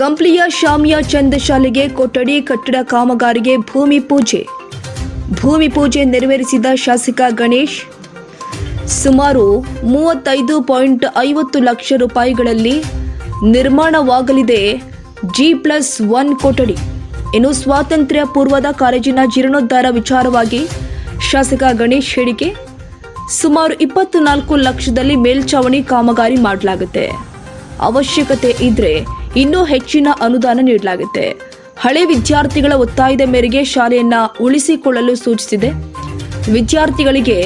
ಕಂಪ್ಲಿಯ ಶಾಮಿಯಾ ಚಂದ್ ಶಾಲೆಗೆ ಕೊಠಡಿ ಕಟ್ಟಡ ಕಾಮಗಾರಿಗೆ ಭೂಮಿ ಪೂಜೆ. ಭೂಮಿ ಪೂಜೆ ನೆರವೇರಿಸಿದ ಶಾಸಕ ಗಣೇಶ್, ಸುಮಾರು ಮೂವತ್ತೈದು ಪಾಯಿಂಟ್ ಐವತ್ತು ಲಕ್ಷ ರೂಪಾಯಿಗಳಲ್ಲಿ ನಿರ್ಮಾಣವಾಗಲಿದೆ ಜಿ ಪ್ಲಸ್ ಒನ್ ಕೊಠಡಿ ಇನ್ನು ಸ್ವಾತಂತ್ರ್ಯ ಪೂರ್ವದ ಕಾಲೇಜಿನ ಜೀರ್ಣೋದ್ಧಾರ ವಿಚಾರವಾಗಿ ಶಾಸಕ ಗಣೇಶ್ ಹೇಳಿಕೆ, ಸುಮಾರು ಇಪ್ಪತ್ತು ನಾಲ್ಕು ಲಕ್ಷದಲ್ಲಿ ಮೇಲ್ಚಾವಣಿ ಕಾಮಗಾರಿ ಮಾಡಲಾಗುತ್ತೆ. ಅವಶ್ಯಕತೆ ಇದ್ರೆ ಇನ್ನೂ ಹೆಚ್ಚಿನ ಅನುದಾನ ನೀಡಲಾಗುತ್ತೆ. ಹಳೆ ವಿದ್ಯಾರ್ಥಿಗಳ ಒತ್ತಾಯದ ಮೇರೆಗೆ ಶಾಲೆಯನ್ನ ಉಳಿಸಿಕೊಳ್ಳಲು ಸೂಚಿಸಿದೆ. ವಿದ್ಯಾರ್ಥಿಗಳಿಗೆ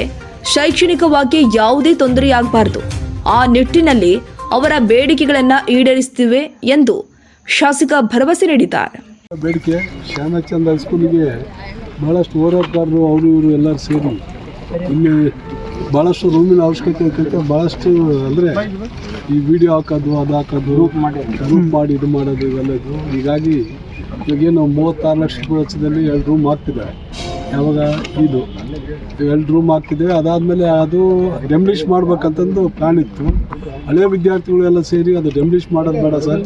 ಶೈಕ್ಷಣಿಕವಾಗಿ ಯಾವುದೇ ತೊಂದರೆಯಾಗಬಾರದು. ಆ ನಿಟ್ಟಿನಲ್ಲಿ ಅವರ ಬೇಡಿಕೆಗಳನ್ನು ಈಡೇರಿಸುತ್ತಿವೆ ಎಂದು ಶಾಸಕ ಭರವಸೆ ನೀಡಿದ್ದಾರೆ. ಬೇಡಿಕೆ ಹೈಸ್ಕೂಲಿಗೆ ಬಹಳಷ್ಟು ಹೋರಾಟಗಾರರು ಅವರು, ಇವರು ಎಲ್ಲರೂ ಸೇರಿ ಇಲ್ಲಿ ಭಾಳಷ್ಟು ರೂಮಿನ ಅವಶ್ಯಕತೆ ಇರ್ತೈತೆ. ಭಾಳಷ್ಟು ಅಂದರೆ ಈ ವಿಡಿಯೋ ಹಾಕೋದು ಅದು ಹಾಕೋದು ರೂಪ್ ಮಾಡಿ. ರೂಮ್ ಮಾಡಿ ಇದು ಮಾಡೋದು ಇವೆಲ್ಲ ಇದು ಹೀಗಾಗಿ ಇವಾಗೇನು ಮೂವತ್ತಾರು ಲಕ್ಷ ರೂಪಾಯಿ ವೆಚ್ಚದಲ್ಲಿ ಎರಡು ರೂಮ್ ಹಾಕ್ತಿದೆ ಯಾವಾಗ? ಇದು. ಎರಡು ರೂಮ್ ಹಾಕ್ತಿದ್ದೇವೆ ಅದಾದಮೇಲೆ ಅದು ಡೆಮ್ಲಿಷ್ ಮಾಡಬೇಕಂತಂದು ಪ್ಲ್ಯಾನ್ ಇತ್ತು. ಹಳೆ ವಿದ್ಯಾರ್ಥಿಗಳೆಲ್ಲ ಸೇರಿ ಅದು ಡೆಮ್ಲಿಷ್ ಮಾಡೋದು ಬೇಡ ಸರ್.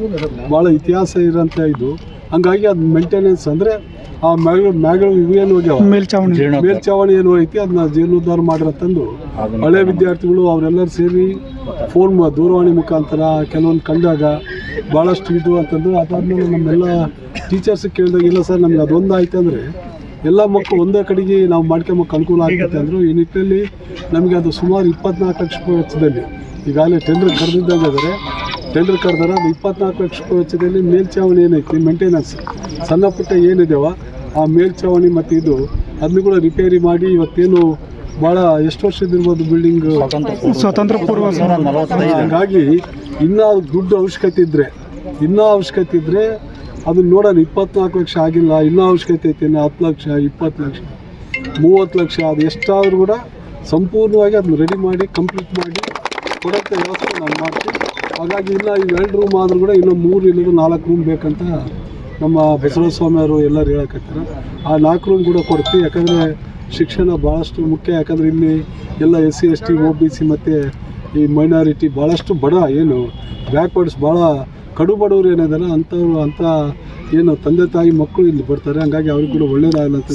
ಭಾಳ ಇತಿಹಾಸ ಇರೋಂಥ ಇದು. ಹಂಗಾಗಿ ಅದು ಮೇಂಟೆನೆನ್ಸ್ ಅಂದರೆ ಆ ಮ್ಯಾಗ ಮ್ಯಾಗಳು ಇವು ಏನು ಹೋಗ್ಯಾವ ಮೇಲ್ಚಾವಣಿ. ಮೇಲ್ಚಾವಣಿ ಏನು ಐತಿ ಅದನ್ನ ಜೀರ್ಣೋದ್ಧಾರ ಮಾಡಿರೋ ತಂದು ಹಳೆ ವಿದ್ಯಾರ್ಥಿಗಳು ಅವರೆಲ್ಲರೂ ಸೇರಿ ಫೋನ್ ದೂರವಾಣಿ ಮುಖಾಂತರ ಕೆಲವೊಂದು ಕಂಡಾಗ ಭಾಳಷ್ಟು ಇದು ಅಂತಂದು ಅದಾದ್ಮೇಲೆ ನಮ್ಮೆಲ್ಲ ಟೀಚರ್ಸ್ ಕೇಳಿದಾಗ ಇಲ್ಲ ಸರ್ ನಮ್ಗೆ ಅದೊಂದು ಆಯ್ತು ಅಂದರೆ ಎಲ್ಲ ಮಕ್ಕಳು ಒಂದೇ ಕಡೆಗೆ ನಾವು ಮಾಡ್ಕೊಂಬಕ್ಕೆ ಅನುಕೂಲ ಆಗುತ್ತೆ ಅಂದರು. ಈ ನಿಟ್ಟಿನಲ್ಲಿ ನಮಗೆ ಅದು ಸುಮಾರು ಇಪ್ಪತ್ನಾಲ್ಕು ಲಕ್ಷ ರೂಪಾಯಿ ವೆಚ್ಚದಲ್ಲಿ ಈಗಾಗಲೇ ಟೆಂಡರ್ ಕರೆದಿದ್ದಾಗ ಆದರೆ ಟೆಂಡರ್ ಕರೆದಾರ ಅದು ಇಪ್ಪತ್ನಾಲ್ಕು ಲಕ್ಷ ರೂಪಾಯಿ ವೆಚ್ಚದಲ್ಲಿ ಮೇಲ್ಚಾವಣಿ ಏನೈತಿ ಮೇಂಟೆನೆನ್ಸ್ ಸಣ್ಣ ಪುಟ್ಟ ಏನಿದೆಯೋ ಆ ಮೇಲ್ಚಾವಣಿ ಮತ್ತು ಇದು ಅದನ್ನು ಕೂಡ ರಿಪೇರಿ ಮಾಡಿ ಇವತ್ತೇನು ಭಾಳ ಎಷ್ಟು ವರ್ಷದಿರ್ಬೋದು ಬಿಲ್ಡಿಂಗ್ ಸ್ವತಂತ್ರ ಪೂರ್ವ ಹಾಗಾಗಿ ಇನ್ನೂ ದುಡ್ಡು ಅವಶ್ಯಕತೆ ಇದ್ದರೆ ಇನ್ನೂ ಅವಶ್ಯಕತೆ ಇದ್ದರೆ ಅದನ್ನ ನೋಡೋಣ. ಇಪ್ಪತ್ನಾಲ್ಕು ಲಕ್ಷ ಆಗಿಲ್ಲ ಇನ್ನೂ ಅವಶ್ಯಕತೆ ಐತೆ ಹತ್ತು ಲಕ್ಷ ಇಪ್ಪತ್ತು ಲಕ್ಷ ಮೂವತ್ತು ಲಕ್ಷ ಅದು ಎಷ್ಟಾದರೂ ಕೂಡ ಸಂಪೂರ್ಣವಾಗಿ ಅದನ್ನ ರೆಡಿ ಮಾಡಿ ಕಂಪ್ಲೀಟ್ ಮಾಡಿ ಕೊಡೋಕ್ಕೆ ವ್ಯವಸ್ಥೆ ನಾನು ಮಾಡ್ತೀನಿ. ಹಾಗಾಗಿ ಇಲ್ಲ ಈ ಎರಡು ರೂಮ್ ಆದರೂ ಕೂಡ ಇನ್ನೂ ಮೂರು ಇಲ್ಲದ ನಾಲ್ಕು ರೂಮ್ ಬೇಕಂತ ನಮ್ಮ ಬಸವಸ್ವಾಮಿ ಅವರು ಎಲ್ಲರೂ ಹೇಳಕತ್ತಾರೆ. ಆ ನಾಲ್ಕು ರೂಮ್ ಕೂಡ ಕೊಡ್ತೀವಿ. ಯಾಕಂದರೆ ಶಿಕ್ಷಣ ಭಾಳಷ್ಟು ಮುಖ್ಯ. ಯಾಕಂದರೆ ಇಲ್ಲಿ ಎಲ್ಲ S C S T O B C ಮತ್ತು ಈ ಮೈನಾರಿಟಿ ಭಾಳಷ್ಟು ಬಡ. ಏನು ಬ್ಯಾಕ್ವರ್ಡ್ಸ್ ಭಾಳ ಕಡು ಬಡವರು ಏನಿದಾರೆ ಅಂಥವ್ರು ಅಂಥ ಏನು ತಂದೆ ತಾಯಿ ಮಕ್ಕಳು ಇಲ್ಲಿ ಬರ್ತಾರೆ. ಹಂಗಾಗಿ ಅವ್ರಿಗೆ ಕೂಡ ಒಳ್ಳೇದಾಗಲ್ಲ ಅಂತ